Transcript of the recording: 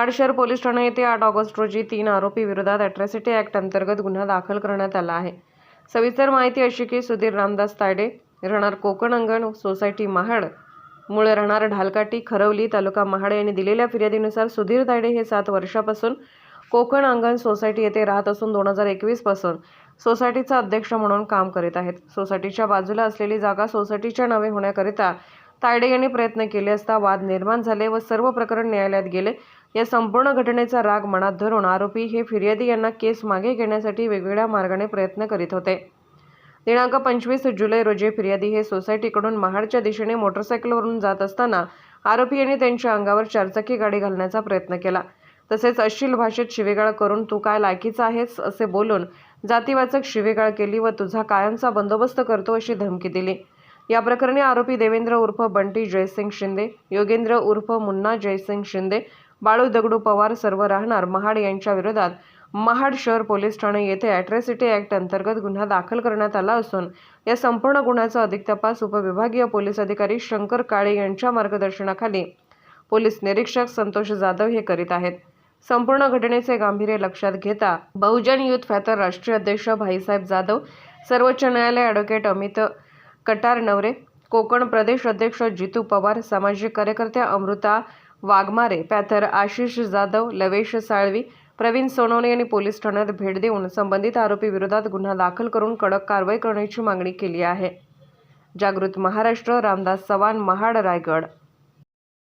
महाड शहर पोलीस ठाणे येथे आठ ऑगस्ट रोजी तीन आरोपी विरोधात अॅट्रॉसिटी ऍक्ट अंतर्गत गुन्हा दाखल करण्यात आला आहे. सविस्तर माहिती अशी की सुधीर रामदास तायडे राहणार कोकण अंगण सोसायटी महाड मूळ राहणार ढालकाटी खरवली तालुका महाड यांनी दिलेल्या फिर्यादीनुसार सुधीर तायडे हे सात वर्षापासून कोकण अंगण सोसायटी येथे राहत असून दोन हजार एकवीसपासून सोसायटीचा अध्यक्ष म्हणून काम करीत आहेत. सोसायटीच्या बाजूला असलेली जागा सोसायटीच्या नावे होण्याकरिता तायडे यांनी प्रयत्न केले असता वाद निर्माण झाले व सर्व प्रकरण न्यायालयात गेले. या संपूर्ण घटनेचा राग मनात धरून आरोपी हे फिर्यादी यांना केस मागे घेण्यासाठी वेगवेगळ्या मार्गाने प्रयत्न करीत होते. दिनांक पंचवीस जुलै रोजी फिर्यादी हे सोसायटीकडून महाडच्या दिशेने मोटरसायकलवरून जात असताना आरोपी यांनी त्यांच्या अंगावर चारचाकी गाडी घालण्याचा प्रयत्न केला. तसेच अश्लील भाषेत शिवेगाळ करून तू काय लायकीचा आहेस? असे बोलून जातीवाचक शिवेगाळ केली व तुझा कायमचा बंदोबस्त करतो अशी धमकी दिली. या प्रकरणी आरोपी देवेंद्र उर्फ बंटी जयसिंग शिंदे योगेंद्र उर्फ मुन्ना जयसिंग शिंदे बाळू दगडू पवार सर्व राहणार महाड यांच्या विरोधात महाड शहर पोलीस ठाणे येथे अॅट्रॉसिटी ॲक्ट अंतर्गत गुन्हा दाखल करण्यात आला असून या संपूर्ण गुन्ह्याचा अधिक तपास उपविभागीय पोलीस अधिकारी शंकर काळे यांच्या मार्गदर्शनाखाली पोलीस निरीक्षक संतोष जाधव हे करीत आहेत. संपूर्ण घटनेचे गांभीर्य लक्षात घेता बहुजन युथ फॅतर राष्ट्रीय अध्यक्ष भाईसाहेब जाधव सर्वोच्च न्यायालय ॲडव्होकेट अमित कटार नवरे कोकण प्रदेश अध्यक्ष जितू पवार सामाजिक कार्यकर्त्या अमृता वाघमारे पॅथर आशिष जाधव लवेश साळवी प्रवीण सोनवणे यांनी पोलीस ठाण्यात भेट देऊन संबंधित आरोपी विरोधात गुन्हा दाखल करून कडक कारवाई करण्याची मागणी केली आहे. जागृत महाराष्ट्र रामदास चव्हाण महाड रायगड.